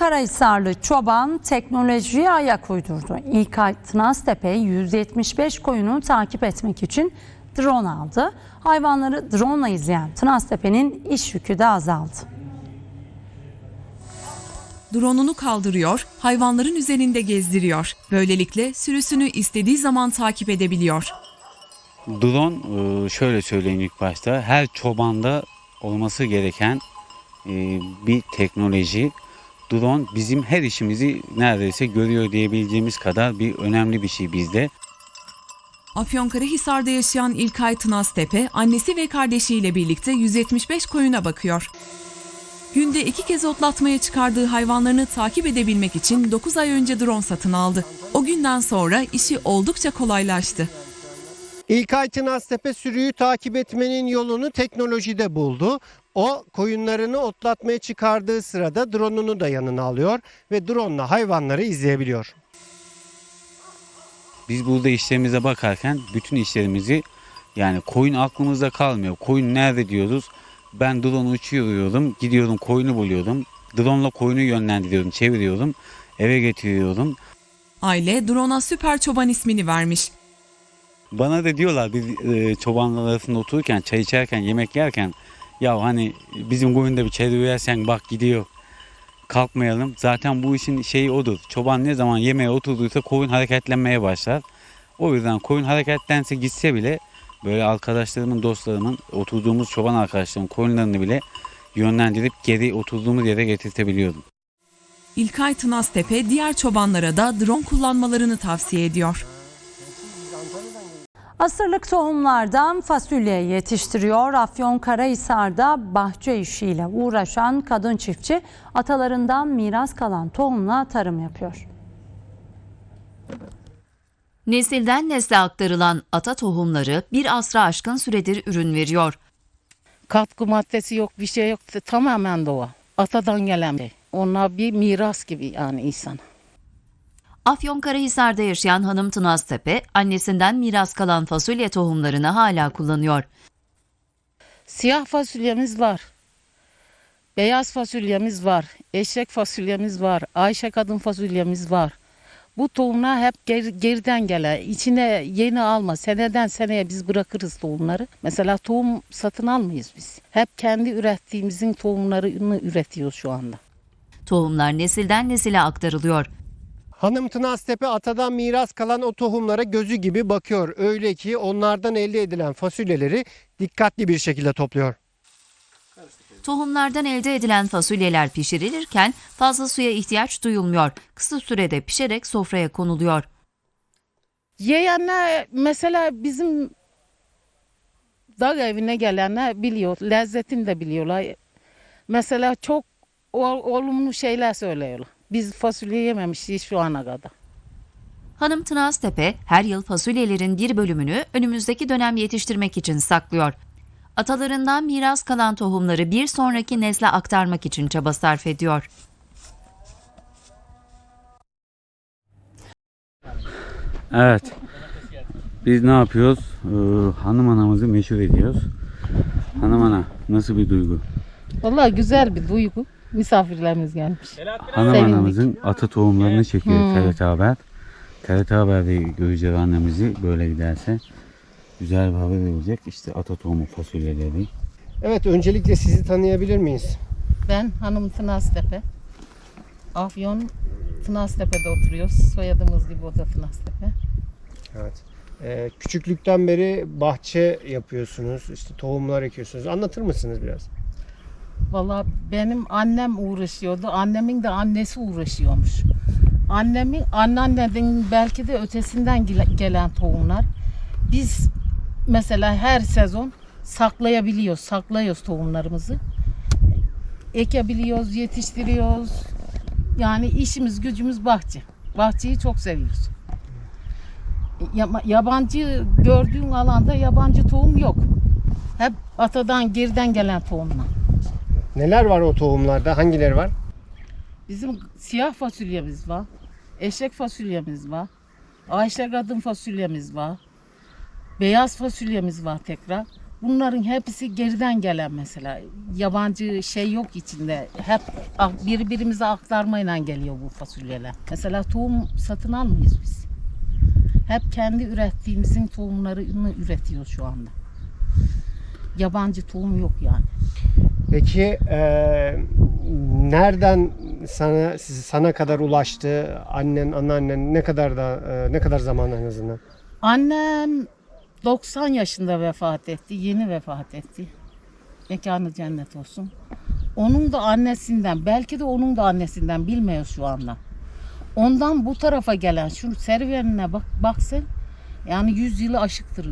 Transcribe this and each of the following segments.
Karahisarlı çoban teknolojiye ayak uydurdu. İlkay Tınaztepe 175 koyunu takip etmek için drone aldı. Hayvanları drone ile izleyen Tınaztepe'nin iş yükü de azaldı. Drone'unu kaldırıyor, hayvanların üzerinde gezdiriyor. Böylelikle sürüsünü istediği zaman takip edebiliyor. Drone e, şöyle söyleyeyim ilk başta her çobanda olması gereken e, bir teknoloji. Drone bizim her işimizi neredeyse görüyor diyebileceğimiz kadar bir önemli bir şey bizde. Afyonkarahisar'da yaşayan İlkay Tınaztepe, annesi ve kardeşiyle birlikte 175 koyuna bakıyor. Günde iki kez otlatmaya çıkardığı hayvanlarını takip edebilmek için 9 ay önce drone satın aldı. O günden sonra işi oldukça kolaylaştı. İlkay Tınaztepe sürüyü takip etmenin yolunu teknolojide buldu. O koyunlarını otlatmaya çıkardığı sırada drone'unu da yanına alıyor ve drone'la hayvanları izleyebiliyor. Biz burada işlerimize bakarken bütün işlerimizi yani koyun aklımızda kalmıyor. Koyun nerede diyoruz. Ben drone uçuyorum, gidiyorum koyunu buluyorum. Drone'la koyunu yönlendiriyorum, çeviriyorum, eve getiriyorum. Aile drone'a Süper Çoban ismini vermiş. Bana da diyorlar biz e, çobanlar arasında otururken, çay içerken, yemek yerken ya hani bizim koyunda bir çeviriversen bak gidiyor. Kalkmayalım. Zaten bu işin şeyi odur. Çoban ne zaman yemeğe oturduysa koyun hareketlenmeye başlar. O yüzden koyun hareketlense gitse bile böyle arkadaşlarımın, dostlarımın, oturduğumuz çoban arkadaşlarımın koyunlarını bile yönlendirip geri oturduğumuz yere getirtebiliyordum. İlkay Tınaztepe diğer çobanlara da drone kullanmalarını tavsiye ediyor. Asırlık tohumlardan fasulye yetiştiriyor. Afyonkarahisar'da bahçe işiyle uğraşan kadın çiftçi atalarından miras kalan tohumla tarım yapıyor. Nesilden nesle aktarılan ata tohumları bir asra aşkın süredir ürün veriyor. Katkı maddesi yok, bir şey yok. Tamamen doğal. Atadan gelen şey. Onlar bir miras gibi yani insana. Afyonkarahisar'da yaşayan hanım Tınaztepe, annesinden miras kalan fasulye tohumlarını hala kullanıyor. Siyah fasulyemiz var. Beyaz fasulyemiz var. Eşek fasulyemiz var. Ayşe kadın fasulyemiz var. Bu tohumlar hep geri- geriden gelen. İçine yeni alma. Seneden seneye biz bırakırız tohumları. Mesela tohum satın almayız biz. Hep kendi ürettiğimizin tohumlarını üretiyoruz şu anda. Tohumlar nesilden nesile aktarılıyor. Hanım Tınaztepe atadan miras kalan o tohumlara gözü gibi bakıyor. Öyle ki onlardan elde edilen fasulyeleri dikkatli bir şekilde topluyor. Tohumlardan elde edilen fasulyeler pişirilirken fazla suya ihtiyaç duyulmuyor. Kısa sürede pişerek sofraya konuluyor. Yiyenler mesela bizim dağ evine gelenler biliyor. Lezzetini de biliyorlar. Mesela çok ol- olumlu şeyler söylüyorlar. Biz fasulye yememişiz şu ana kadar. Hanım Tınaztepe her yıl fasulyelerin bir bölümünü önümüzdeki dönem yetiştirmek için saklıyor. Atalarından miras kalan tohumları bir sonraki nesle aktarmak için çaba sarf ediyor. Evet. Biz ne yapıyoruz? Ee, hanım anamızı meşhur ediyoruz. Hanım ana nasıl bir duygu? Vallahi güzel bir duygu. Misafirlerimiz gelmiş. Hanım Sevindik. anamızın atı tohumlarını çekiyor TRT Haber. TRT Haber'de göreceğiz annemizi böyle giderse. Güzel bir haber olacak. İşte ata tohumu fasulyeleri. Evet öncelikle sizi tanıyabilir miyiz? Ben hanım Tınaztepe. Afyon Tınaztepe'de oturuyoruz. Soyadımız gibi o da Tınaztepe. Evet. Ee, küçüklükten beri bahçe yapıyorsunuz, işte tohumlar ekiyorsunuz. Anlatır mısınız biraz? Vallahi benim annem uğraşıyordu. Annemin de annesi uğraşıyormuş. Annemin anneannenin belki de ötesinden gele- gelen tohumlar. Biz mesela her sezon saklayabiliyoruz, saklıyoruz tohumlarımızı. Ekebiliyoruz, yetiştiriyoruz. Yani işimiz, gücümüz bahçe. Bahçeyi çok seviyoruz. Yabancı gördüğün alanda yabancı tohum yok. Hep atadan geriden gelen tohumlar. Neler var o tohumlarda? Hangileri var? Bizim siyah fasulyemiz var. Eşek fasulyemiz var. Ayşe kadın fasulyemiz var. Beyaz fasulyemiz var tekrar. Bunların hepsi geriden gelen mesela. Yabancı şey yok içinde. Hep birbirimize aktarmayla geliyor bu fasulyeler. Mesela tohum satın almayız biz. Hep kendi ürettiğimizin tohumlarını üretiyoruz şu anda. Yabancı tohum yok yani. Peki e, nereden sana sana kadar ulaştı? Annen, anneannen ne kadar da e, ne kadar zaman en azından? Annem 90 yaşında vefat etti. Yeni vefat etti. Mekanı cennet olsun. Onun da annesinden, belki de onun da annesinden bilmiyoruz şu anda. Ondan bu tarafa gelen şu serüvenine bak, baksın. Yani 100 yılı aşıktır.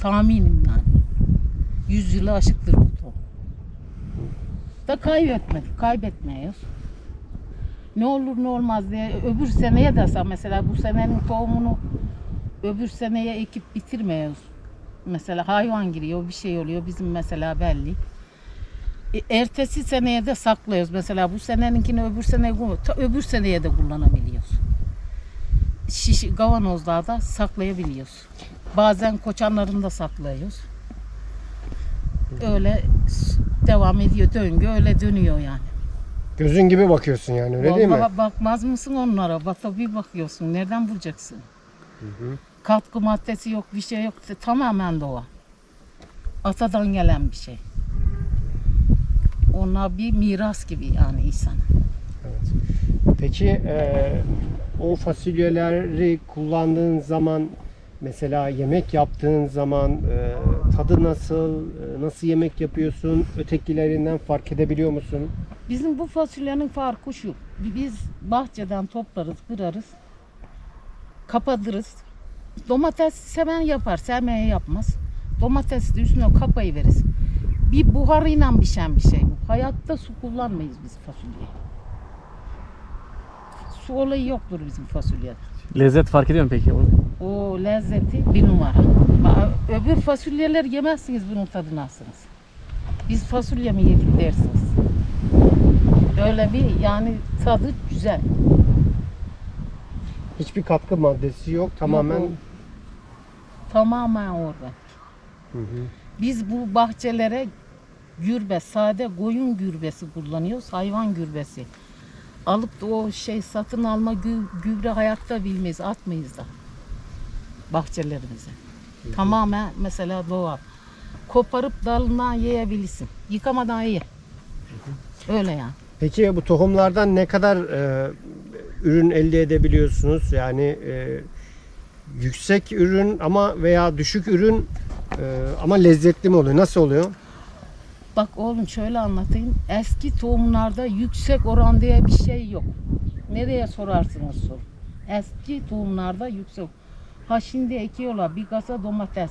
Tahminim yani. 100 yılı aşıktır bu. Da kaybetmedik, kaybetmiyoruz. Ne olur ne olmaz diye öbür seneye de mesela bu senenin tohumunu öbür seneye ekip bitirmiyoruz. Mesela hayvan giriyor, bir şey oluyor. Bizim mesela belli. E, ertesi seneye de saklıyoruz. Mesela bu seneninkini öbür seneye ta öbür seneye de kullanabiliyoruz. Şiş, kavanozlarda saklayabiliyoruz. Bazen koçanlarını da saklıyoruz. Öyle devam ediyor döngü öyle dönüyor yani. Gözün gibi bakıyorsun yani öyle değil mi? Vallahi bakmaz mısın onlara? Bak tabii bakıyorsun. Nereden bulacaksın? Katkı maddesi yok, bir şey yok. Tamamen doğa. Atadan gelen bir şey. Onlar bir miras gibi yani insan. Peki e, o fasulyeleri kullandığın zaman mesela yemek yaptığın zaman e, tadı nasıl, e, nasıl yemek yapıyorsun, ötekilerinden fark edebiliyor musun? Bizim bu fasulyenin farkı şu. Biz bahçeden toplarız, kırarız. Kapatırız. Domates seven yapar, sevmeyen yapmaz. Domatesi de üstüne kapayı veririz. Bir buharıyla pişen bir şey bu. Hayatta su kullanmayız biz fasulyeye. Su olayı yoktur bizim fasulyede. Lezzet fark ediyor mu peki? O lezzeti bir numara. Öbür fasulyeler yemezsiniz bunun tadını alsınız. Biz fasulye mi yedik dersiniz. Öyle bir yani tadı güzel. Hiçbir katkı maddesi yok, tamamen Yok, o Tamamen orada. Biz bu bahçelere gürbe, sade koyun gürbesi kullanıyoruz. Hayvan gürbesi. Alıp da o şey satın alma gü- gübre hayatta bilmeyiz, atmayız da bahçelerimize. Tamamen mesela doğal. Koparıp dalından yiyebilirsin. Yıkamadan ye. Öyle yani. Peki bu tohumlardan ne kadar e, ürün elde edebiliyorsunuz? Yani e, yüksek ürün ama veya düşük ürün e, ama lezzetli mi oluyor? Nasıl oluyor? Bak oğlum şöyle anlatayım. Eski tohumlarda yüksek oran diye bir şey yok. Nereye sorarsınız sor. Eski tohumlarda yüksek. Ha şimdi ekiyorlar bir kasa domates,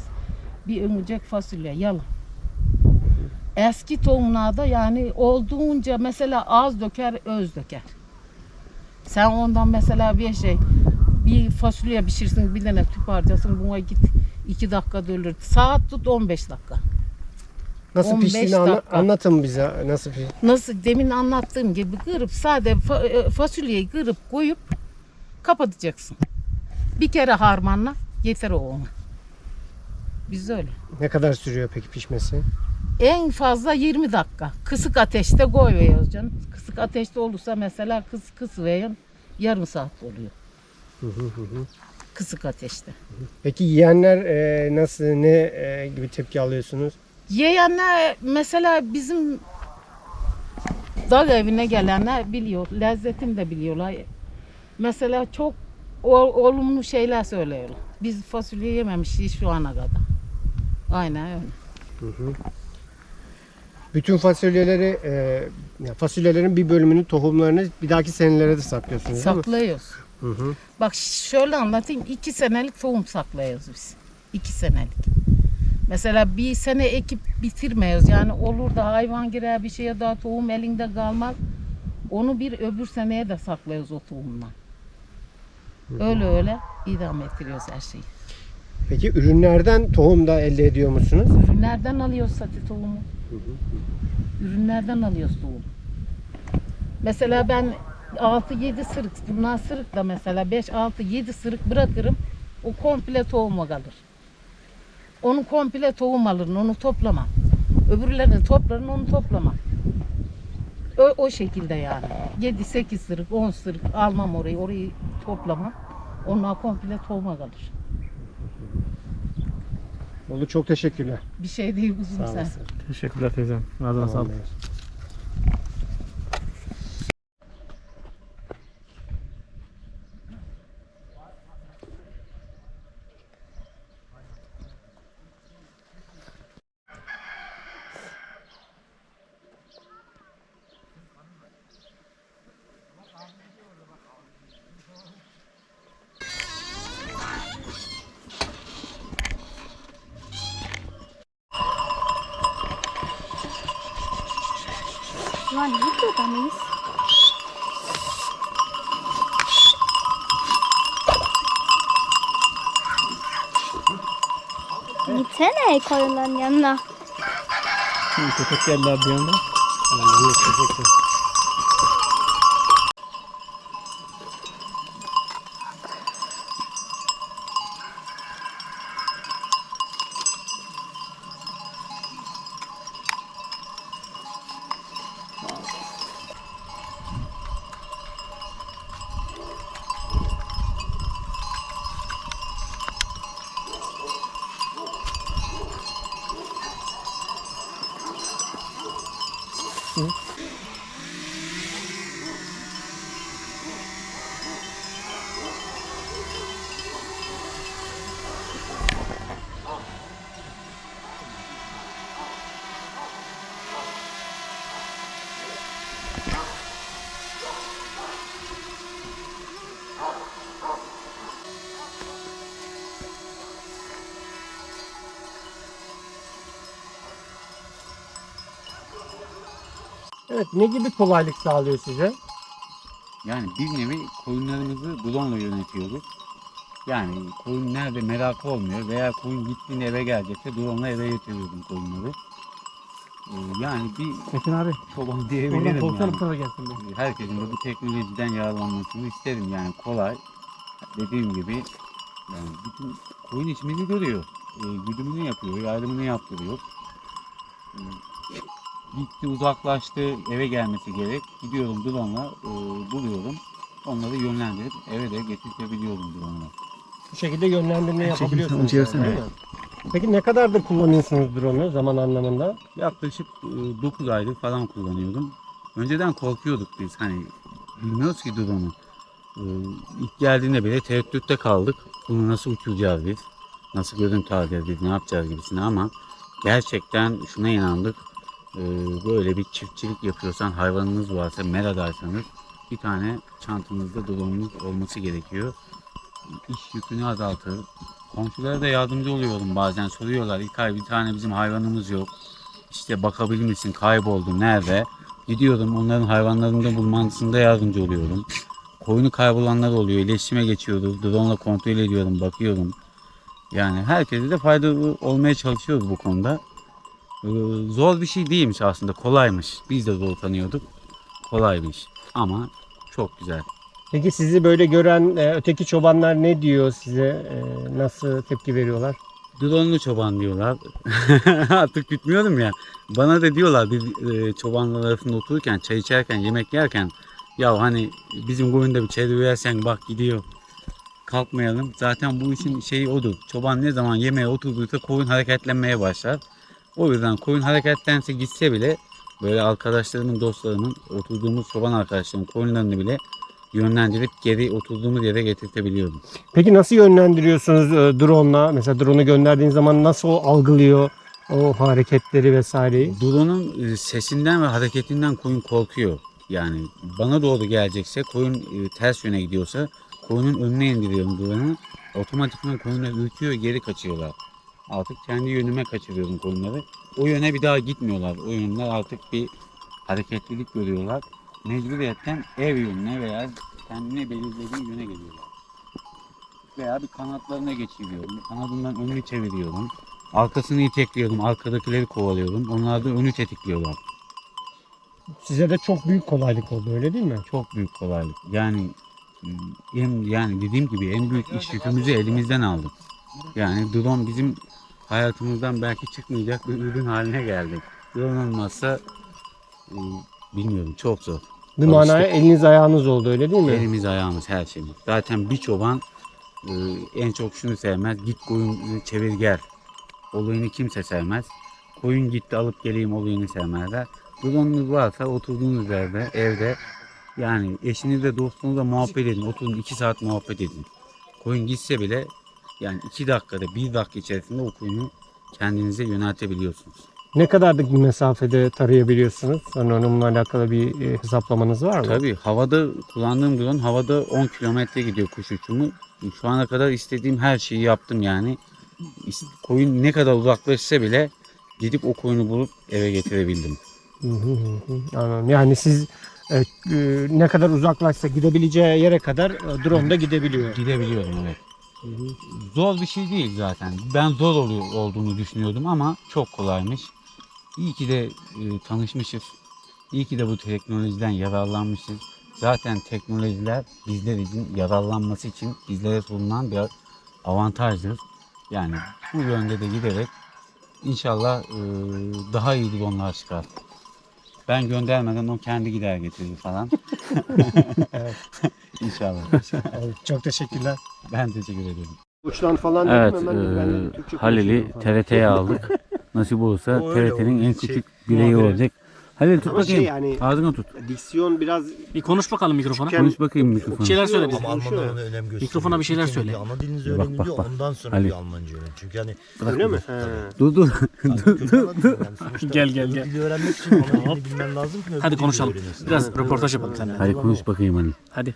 bir ömücek fasulye, yalan. Eski tohumlarda yani olduğunca mesela az döker, öz döker. Sen ondan mesela bir şey, bir fasulye pişirsin, bir tane tüp harcasın, buna git iki dakika dölür. Saat tut 15 dakika. Nasıl 15 piştiğini anla- dakika. anlatın bize. Nasıl piş- Nasıl demin anlattığım gibi kırıp sade fa- e, fasulyeyi kırıp koyup kapatacaksın. Bir kere harmanla yeter o ona. Biz öyle. Ne kadar sürüyor peki pişmesi? En fazla 20 dakika. Kısık ateşte koyuyoruz canım. Kısık ateşte olursa mesela kıs kıs verin yarım saat oluyor. Kısık ateşte. Peki yiyenler e, nasıl ne e, gibi tepki alıyorsunuz? Yiyenler mesela bizim dağ evine gelenler biliyor. Lezzetini de biliyorlar. Mesela çok o- olumlu şeyler söylüyorlar. Biz fasulye yememişiz şu ana kadar. Aynen öyle. Bütün fasulyeleri e, fasulyelerin bir bölümünü tohumlarını bir dahaki senelere de saklıyorsunuz? Saklıyoruz. Hı hı. Bak şöyle anlatayım. iki senelik tohum saklıyoruz biz. İki senelik. Mesela bir sene ekip bitirmiyoruz. Yani olur da hayvan girer bir şeye daha tohum elinde kalmaz. Onu bir öbür seneye de saklıyoruz o tohumdan. Öyle öyle idam ettiriyoruz her şeyi. Peki ürünlerden tohum da elde ediyor musunuz? Ürünlerden alıyoruz sati tohumu. Ürünlerden alıyoruz tohumu. Mesela ben 6-7 sırık, bunlar sırık da mesela 5-6-7 sırık bırakırım. O komple tohuma kalır. Onu komple tohum alırım, onu toplamam. Öbürlerini toplarım, onu toplamam. O, o şekilde yani. 7-8 sırık, 10 sırık almam orayı, orayı toplamam. Onlar komple tohuma kalır. Oldu çok teşekkürler. Bir şey değil kuzum sen. Teşekkürler teyzem. Ağzına sağlık. Lan videoda mıyız? Gitsene koyunların yanına. Köpek geldi abi bir anda. Mm-hmm. Evet ne gibi kolaylık sağlıyor size? Yani bir nevi koyunlarımızı ile yönetiyoruz. Yani koyun nerede merakı olmuyor veya koyun gittiğinde eve gelecekse drone ile eve getiriyorum koyunları. Ee, Yani bir Metin abi. çoban Oradan diyebilirim korksana yani. tarafa gelsin bir. Herkesin de bu teknolojiden yararlanmasını isterim yani kolay. Dediğim gibi yani bütün koyun içimizi görüyor. E, güdümünü yapıyor, ayrımını yaptırıyor. E, gitti uzaklaştı eve gelmesi gerek. Gidiyorum drone'la e, buluyorum. Onları yönlendirip eve de getirtebiliyorum drone'la. Bu şekilde yönlendirme yapabiliyorsunuz. çevirsene. değil mi? Peki ne kadardır kullanıyorsunuz drone'u zaman anlamında? Yaklaşık 9 aydır falan kullanıyordum. Önceden korkuyorduk biz hani bilmiyoruz ki drone'u. Ee, ilk geldiğinde bile tereddütte kaldık. Bunu nasıl uçuracağız biz? Nasıl görüntü alacağız biz? Ne yapacağız gibisine ama gerçekten şuna inandık. Ee, böyle bir çiftçilik yapıyorsan hayvanınız varsa meradaysanız bir tane çantanızda drone'unuz olması gerekiyor. İş yükünü azaltır. Komşulara da yardımcı oluyorum bazen soruyorlar. İlkay bir tane bizim hayvanımız yok. İşte bakabilir misin kayboldu nerede? Gidiyorum onların hayvanlarını da bulmasında yardımcı oluyorum. Koyunu kaybolanlar oluyor. İletişime geçiyoruz. Drone ile kontrol ediyorum, bakıyorum. Yani herkese de faydalı olmaya çalışıyoruz bu konuda. Ee, zor bir şey değilmiş aslında. Kolaymış. Biz de zor tanıyorduk. Kolaymış. Ama çok güzel. Peki sizi böyle gören e, öteki çobanlar ne diyor size? E, nasıl tepki veriyorlar? Drone'lu çoban diyorlar. Artık bitmiyorum ya. Bana da diyorlar biz e, çobanlar arasında otururken, çay içerken, yemek yerken ya hani bizim koyunda bir çevre versen bak gidiyor. Kalkmayalım. Zaten bu işin şeyi odur. Çoban ne zaman yemeğe oturduysa koyun hareketlenmeye başlar. O yüzden koyun hareketlense gitse bile böyle arkadaşlarımın, dostlarımın, oturduğumuz çoban arkadaşlarımın koyunlarını bile yönlendirip geri oturduğumuz yere getirtebiliyorum. Peki nasıl yönlendiriyorsunuz e, drone'la? Mesela drone'u gönderdiğin zaman nasıl o algılıyor o hareketleri vesaireyi? Drone'un e, sesinden ve hareketinden koyun korkuyor. Yani bana doğru gelecekse koyun e, ters yöne gidiyorsa koyunun önüne indiriyorum drone'u. Otomatikman koyunlar ürküyor geri kaçıyorlar. Artık kendi yönüme kaçırıyorum koyunları. O yöne bir daha gitmiyorlar. O yönler artık bir hareketlilik görüyorlar. Mecburiyetten ev yönüne veya kendine belirlediği yöne geliyorlar. Veya bir kanatlarına geçiriyorum. Kanadından önünü çeviriyorum. Arkasını itekliyorum, arkadakileri kovalıyorum. Onlar da önü tetikliyorlar. Size de çok büyük kolaylık oldu öyle değil mi? Çok büyük kolaylık. Yani en, yani dediğim gibi en büyük iş yükümüzü elimizden aldık. Yani drone bizim hayatımızdan belki çıkmayacak bir ürün haline geldik. Olmazsa e, bilmiyorum çok zor. Bir manaya Alıştık. eliniz ayağınız oldu öyle değil mi? Elimiz ayağımız her şeyimiz. Zaten bir çoban e, en çok şunu sevmez. Git koyun çevir gel. Olayını kimse sevmez. Koyun gitti alıp geleyim olayını sevmezler. Drone'unuz varsa oturduğunuz yerde evde yani eşinizle dostunuzla muhabbet edin. Oturun iki saat muhabbet edin. Koyun gitse bile yani iki dakikada bir dakika içerisinde o koyunu kendinize yöneltebiliyorsunuz. Ne kadarlık bir mesafede tarayabiliyorsunuz? Hani onunla alakalı bir e, hesaplamanız var mı? Tabii havada kullandığım drone havada 10 kilometre gidiyor kuş uçumu. Şu ana kadar istediğim her şeyi yaptım yani. Koyun ne kadar uzaklaşsa bile gidip o koyunu bulup eve getirebildim. Hı hı hı hı. Anladım. Yani siz e, e, ne kadar uzaklaşsa gidebileceği yere kadar e, drone da gidebiliyor. Gidebiliyorum evet. Zor bir şey değil zaten. Ben zor oluyor olduğunu düşünüyordum ama çok kolaymış. İyi ki de e, tanışmışız. İyi ki de bu teknolojiden yararlanmışız. Zaten teknolojiler bizler için yararlanması için bizlere sunulan bir avantajdır. Yani bu yönde de giderek inşallah e, daha iyi dronlar çıkar. Ben göndermeden o kendi gider getirir falan. İnşallah. Evet, çok teşekkürler. Ben teşekkür ederim. Uçtan falan Evet, hemen ben Halil'i. TRT'ye aldık. Nasip olursa TRT'nin en şey, küçük bireyi olacak. Halil tut Ama şey bakayım. yani- Ağzına tut. Diksiyon biraz Bir konuş bakalım mikrofona. Küçükken- Konuş bakayım Bir mikrofonu. şeyler söyle bize. Ama. Almanlar ona önem gösteriyor. Mikrofona bir şeyler söyle. bir Ana dilinizi Bak, öğrenin bak, diyor. bak. Ondan sonra Ali. bir Almanca öğrenin. Çünkü hani öyle mi? He. Dur dur. hani kötü anladın mı? Yani sonuçta Gel, gel, gel. Dili öğrenmek için ana dilini bilmen lazım ki. öbür Hadi dili konuşalım. öğrenesin. Biraz röportaj yapalım seninle. Hadi konuş bakayım Halil. Hadi.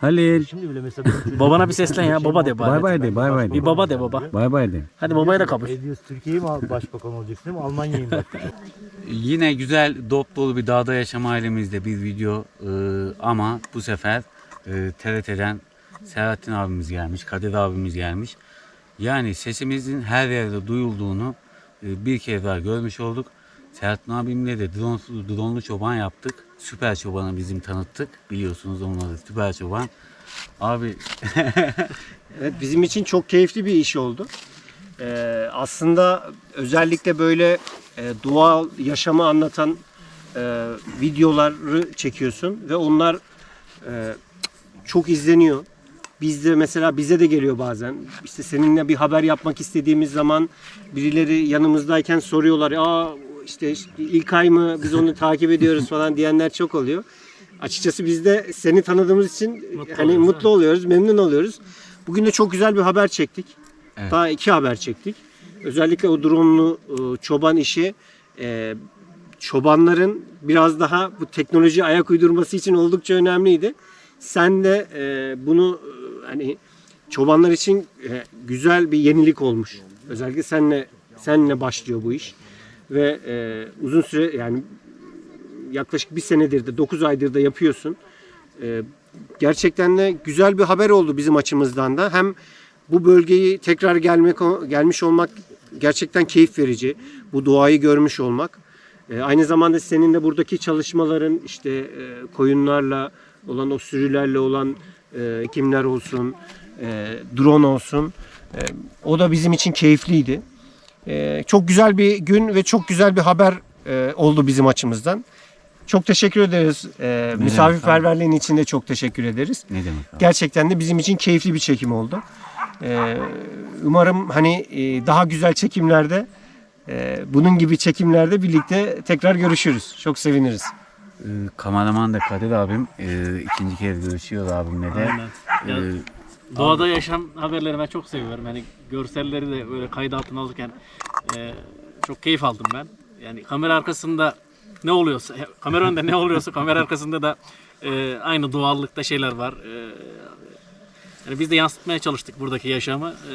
Halil. Şimdi bile mesela Babana bir seslen ya. Baba de Bay bari. bay de bay bay Bir de. baba de baba. Bay bay de. Hadi babaya da kavuş. E diyoruz Türkiye'yi mi al- başbakan olacaksın değil mi? Almanya'yı mı? Yine güzel dop dolu bir dağda yaşam halimizde bir video Ee, ama bu sefer e, TRT'den Selahattin abimiz gelmiş, Kadir abimiz gelmiş. Yani sesimizin her yerde duyulduğunu e, bir kere daha görmüş olduk. Selahattin abimle de drone, dronlu çoban yaptık. Süper çobanı bizim tanıttık. Biliyorsunuz onları süper çoban. Abi Evet bizim için çok keyifli bir iş oldu. Ee, aslında özellikle böyle e, doğal yaşamı anlatan e, videoları çekiyorsun ve onlar e, çok izleniyor. Bizde mesela bize de geliyor bazen. İşte seninle bir haber yapmak istediğimiz zaman birileri yanımızdayken soruyorlar. Aa işte ilk ay mı biz onu takip ediyoruz falan diyenler çok oluyor. Açıkçası biz de seni tanıdığımız için hani mutlu oluyoruz, memnun oluyoruz. Bugün de çok güzel bir haber çektik. Evet. Daha iki haber çektik. Özellikle o drone'lu e, çoban işi e, çobanların biraz daha bu teknoloji ayak uydurması için oldukça önemliydi. Sen de e, bunu hani çobanlar için güzel bir yenilik olmuş. Özellikle senle senle başlıyor bu iş ve e, uzun süre yani yaklaşık bir senedir de 9 aydır da yapıyorsun. E, gerçekten de güzel bir haber oldu bizim açımızdan da. Hem bu bölgeyi tekrar gelmek gelmiş olmak gerçekten keyif verici. Bu doğayı görmüş olmak. E, aynı zamanda senin de buradaki çalışmaların işte e, koyunlarla olan o sürülerle olan e, kimler olsun, e, drone olsun. E, o da bizim için keyifliydi. E, çok güzel bir gün ve çok güzel bir haber e, oldu bizim açımızdan. Çok teşekkür ederiz. E, misafirperverliğin için de çok teşekkür ederiz. ne demek abi? Gerçekten de bizim için keyifli bir çekim oldu. Ee, umarım hani e, daha güzel çekimlerde e, bunun gibi çekimlerde birlikte tekrar görüşürüz. Çok seviniriz. Ee, kameraman da Kadir abim. e, ikinci kez görüşüyor abimle de. Aynen. Ya, Ee, Doğada yaşam haberleri ben çok seviyorum. Yani görselleri de böyle kayıt altına alırken e, çok keyif aldım ben. Yani kamera arkasında ne oluyorsa, kamera önünde ne oluyorsa kamera arkasında da e, aynı doğallıkta şeyler var. E, yani biz de yansıtmaya çalıştık buradaki yaşamı. E,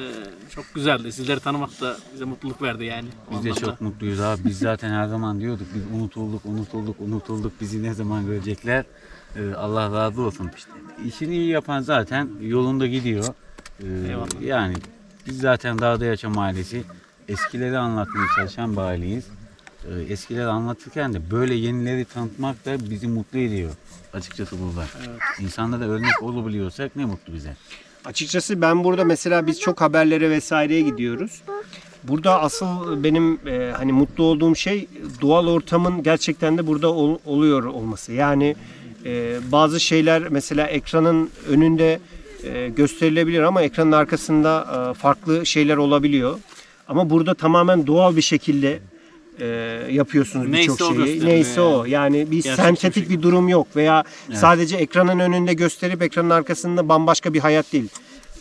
çok güzeldi. Sizleri tanımak da bize mutluluk verdi yani. Biz de çok mutluyuz abi. Biz zaten her zaman diyorduk biz unutulduk, unutulduk, unutulduk. Bizi ne zaman görecekler? Ee, Allah razı olsun. İşini iyi yapan zaten yolunda gidiyor. Ee, Eyvallah. yani biz zaten dağda yaşam ailesi. Eskileri anlatmaya çalışan bir aileyiz. Ee, eskileri anlatırken de böyle yenileri tanıtmak da bizi mutlu ediyor. Açıkçası burada. İnsanlara örnek olabiliyorsak ne mutlu bize. Açıkçası ben burada mesela biz çok haberlere vesaireye gidiyoruz. burada asıl benim e, hani mutlu olduğum şey doğal ortamın gerçekten de burada ol- oluyor olması. Yani e, bazı şeyler mesela ekranın önünde e, gösterilebilir ama ekranın arkasında e, farklı şeyler olabiliyor. Ama burada tamamen doğal bir şekilde e, yapıyorsunuz birçok şeyi. Neyse o. Yani bir Gerçekçi sentetik bir şey. bir durum yok veya sadece ekranın önünde gösterip ekranın arkasında bambaşka bir hayat değil.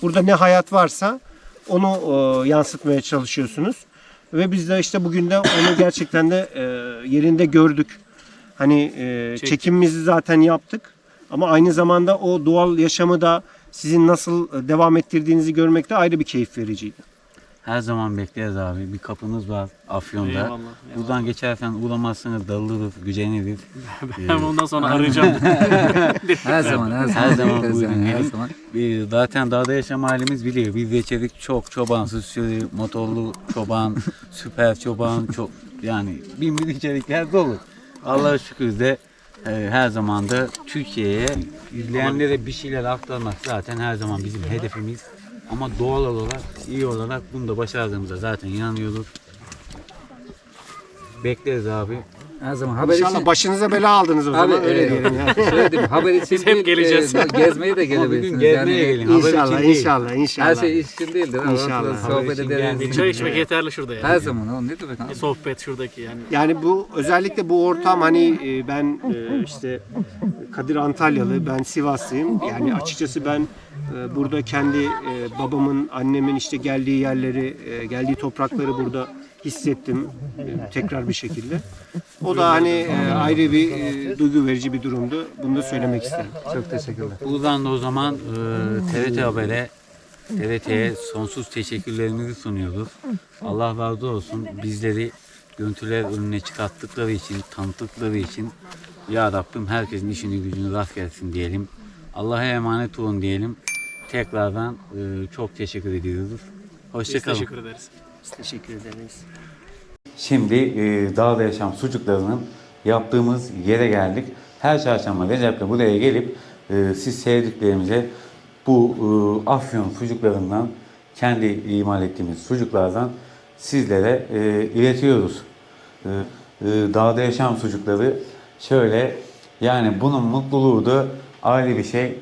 Burada ne hayat varsa onu e, yansıtmaya çalışıyorsunuz. Ve biz de işte bugün de onu gerçekten de e, yerinde gördük. Hani e, çekimimizi zaten yaptık. Ama aynı zamanda o doğal yaşamı da sizin nasıl e, devam ettirdiğinizi görmek de ayrı bir keyif vericiydi. Her zaman bekleriz abi. Bir kapımız var Afyon'da. Eyvallah, eyvallah. Buradan geçerken uğramazsanız darılırız, güceniriz. Ben bundan sonra arayacağım. Her zaman her zaman. Her zaman buyurun her zaman. Ee, Zaten dağda yaşam halimiz biliyor. Biz geçerik çok çobansız sürü, motorlu çoban, süper çoban, çok yani bin bir içerikler dolu. Allah'a şükür de e, her zaman da Türkiye'ye izleyenlere bir şeyler aktarmak zaten her zaman bizim hedefimiz. Ama doğal olarak, iyi olarak bunu da başardığımıza zaten inanıyoruz. Bekleriz abi. Her zaman haber İnşallah için. başınıza bela aldınız o Abi, zaman öyle e, diyelim yani. Şöyle diyeyim, haber için Biz hep değil, geleceğiz. e, gezmeye de gelebilirsiniz. gezmeye yani, gelin. Haber İnşallah, için değil. inşallah, inşallah. Her şey iş için değildir. ama İnşallah, Sohbet ederiz. Bir çay içmek yeterli şurada yani. Her zaman o ne demek abi? Bir sohbet şuradaki yani. Yani bu özellikle bu ortam hani e, ben e, işte Kadir Antalyalı, ben Sivaslıyım. Yani açıkçası ben e, burada kendi babamın, annemin işte geldiği yerleri, geldiği toprakları burada hissettim e, tekrar bir şekilde. O da hani e, ayrı bir e, duygu verici bir durumdu. Bunu da söylemek isterim. Çok teşekkürler. Buradan da o zaman TRT Haber'e, TRT'ye sonsuz teşekkürlerimizi sunuyoruz. Allah razı olsun bizleri görüntüler önüne çıkarttıkları için, tanıttıkları için Ya Rabbim herkesin işini gücünü rast gelsin diyelim. Allah'a emanet olun diyelim. Tekrardan çok teşekkür ediyoruz. Biz Hoşçakalın. teşekkür ederiz. Teşekkür ederiz. Şimdi e, Dağda Yaşam sucuklarının yaptığımız yere geldik. Her çarşamba Recep'te buraya gelip e, siz sevdiklerimize bu e, Afyon sucuklarından kendi imal ettiğimiz sucuklardan sizlere e, iletiyoruz. E, e, Dağda Yaşam sucukları şöyle yani bunun mutluluğu da ayrı bir şey.